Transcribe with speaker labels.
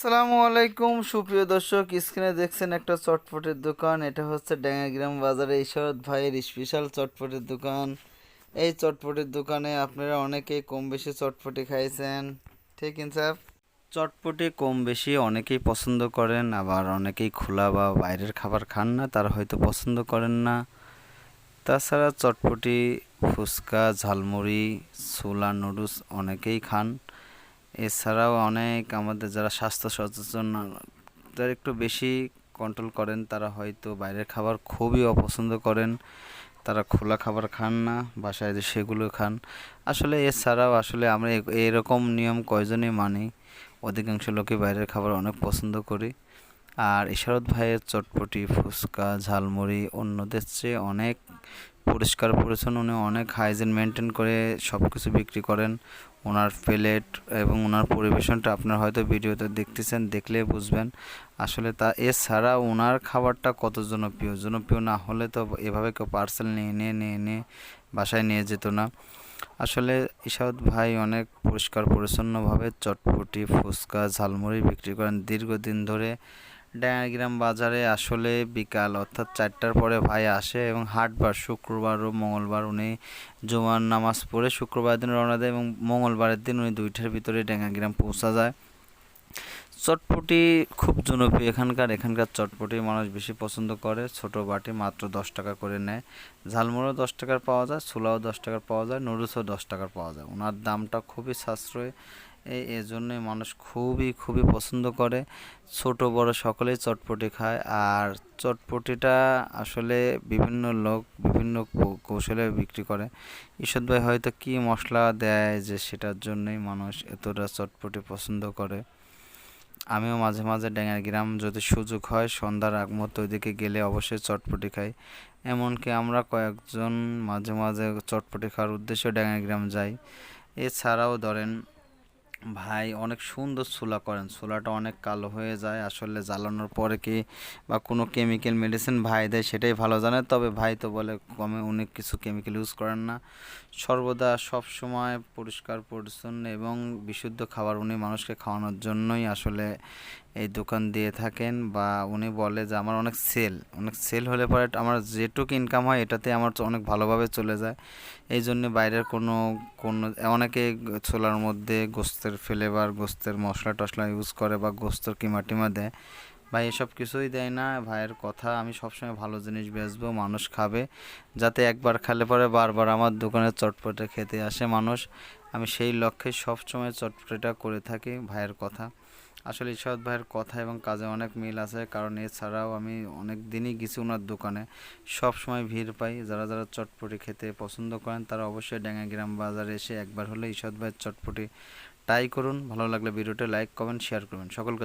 Speaker 1: আসসালামু আলাইকুম, সুপ্রিয় দর্শক, স্ক্রিনে দেখছেন একটা চটপটের দোকান। এটা হচ্ছে ড্যাঙ্গাগ্রাম বাজারে ঈশ্বরত ভাইয়ের স্পেশাল চটপটের দোকান। এই চটপটের দোকানে আপনারা অনেকেই কম বেশি চটপটি খাইছেন, ঠিক ইনসাফ? চটপটি কম বেশি অনেকেই পছন্দ করেন, আবার অনেকেই খোলা বা বাইরের খাবার খান না, তারা হয়তো পছন্দ করেন না। তাছাড়া চটপটি, ফুচকা, ঝালমুড়ি, ছোলা, নুডলস অনেকেই খান। এছাড়াও অনেক আমাদের যারা স্বাস্থ্য সচেতন যারা একটু বেশি কন্ট্রোল করেন। তারা হয়তো বাইরের খাবার খুবই অপছন্দ করেন। তারা খোলা খাবার খান না, বাসায় যে সেগুলো খান। আসলে এছাড়াও আসলে আমরা এরকম নিয়ম কয়জনই মানি? অধিকাংশ লোকই বাইরের খাবার অনেক পছন্দ করি। আর ইশারত ভাইয়ের চটপটি, ফুচকা, ঝালমুড়ি অন্যদের চেয়ে অনেক পরিষ্কার পরিচ্ছন্ন। উনি অনেক হাইজিন মেনটেন করে সব কিছু বিক্রি করেন। ওনার প্লেট এবং ওনার পরিবেশনটা আপনারা হয়তো ভিডিওতে দেখতেছেন, দেখলে বুঝবেন। আসলে তা এছাড়া ওনার খাবারটা কত জনপ্রিয়? জনপ্রিয় না হলে তো এভাবে কেউ পার্সেল নিয়ে নিয়ে নিয়ে নিয়ে বাসায় নিয়ে যেত না। আসলে ইশাউদ ভাই অনেক পরিষ্কার পরিচ্ছন্নভাবে চটপটি, ফুচকা, ঝালমুড়ি বিক্রি করেন। দীর্ঘদিন ধরে ডায়াগ্রাম বাজারে আসলে বিকাল, অর্থাৎ চারটার পরে ভাই আসে এবং হাটবার শুক্রবার ও মঙ্গলবার উনি জুমার নামাজ পড়ে শুক্রবার দিন রওনা দেয় এবং মঙ্গলবারের দিন উনি দুইটার ভিতরে ড্যাঙ্গাগ্রাম পৌঁছা যায়। চটপটি খুব জনপ্রিয় এখানকার এখানকার চটপটি মানুষ বেশি পছন্দ করে। ছোট বাটি মাত্র দশ টাকা করে নেয়। ঝালমুড়ো দশ টাকার পাওয়া যায়, ছোলাও দশ টাকার পাওয়া যায়, নুডলসও দশ টাকার পাওয়া যায়। ওনার দামটা খুবই সাশ্রয়। এজন্যই মানুষ খুবই খুবই পছন্দ করে। ছোট, বড় সকলেই চটপটি খায়। আর চটপটিটা আসলে বিভিন্ন লোক বিভিন্ন কৌশলে বিক্রি করে। ঈশ্বর ভাই হয়তো কী মশলা দেয় যে সেটার জন্যই মানুষ এতটা চটপটি পছন্দ করে। আমিও মাঝে মাঝে ড্যাঙের গ্রাম যদি সুযোগ হয় সন্ধ্যার আগ মুহূর্তে ওইদিকে গেলে অবশ্যই চটপটি খাই। এমনকি আমরা কয়েকজন মাঝে মাঝে চটপটি খাওয়ার উদ্দেশ্যে ড্যাঙের গ্রাম যাই। এছাড়াও ধরেন ভাই, অনেক সুন্দর ছোলা করেন। ছোলাটা অনেক কালো হয়ে যায়, আসলে জ্বালানোর পরে কি বা কোনো কেমিক্যাল মেডিসিন ভাই দেয় সেটাই ভালো জানে। তবে ভাই তো বলে, কমে অনেক কিছু কেমিক্যাল ইউজ করেন না। সর্বদা সব সময় পরিষ্কার, পরিচ্ছন্ন এবং বিশুদ্ধ খাবার উনি মানুষকে খাওয়ানোর জন্যই আসলে এই দোকান দিয়ে থাকেন বা উনি বলে যে, আমার অনেক সেল অনেক সেল হলে পরে আমার যেটুকু ইনকাম হয় এটাতে আমার অনেক ভালোভাবে চলে যায়। এই জন্য বাইরের কোনো কোনো, অনেকে ছোলার মধ্যে গোস্তের ফ্লেভার গোস্তের মশলা টশলা ইউজ করে বা গোস্তের কিমা টিমা দেয়। ভাই, এসব কিছুই দেয় না। ভাইয়ের কথা, আমি সবসময় ভালো জিনিস বেচবো, মানুষ খাবে। যাতে একবার খেলে পরে বারবার আমার দোকানে চটপটে খেতে আসে মানুষ। আমি সেই লক্ষ্যে সবসময় চটপটিটা করে থাকি ভাইয়ের কথা। আসলে ঈশ্বর ভাইয়ের কথা এবং কাজে অনেক মিল আছে, কারণ এছাড়াও আমি অনেক দিনই গেছি ওনার দোকানে। সব সময় ভিড় পাই, যারা যারা চটপটি খেতে পছন্দ করেন, তারা অবশ্যই ড্যাঙ্গাগ্রাম বাজারে এসে একবার হলে ঈশ্বর ভাইয়ের চটপটি ট্রাই করুন ভালো লাগলে ভিডিওটা লাইক কমেন্ট শেয়ার করবেন সকলকে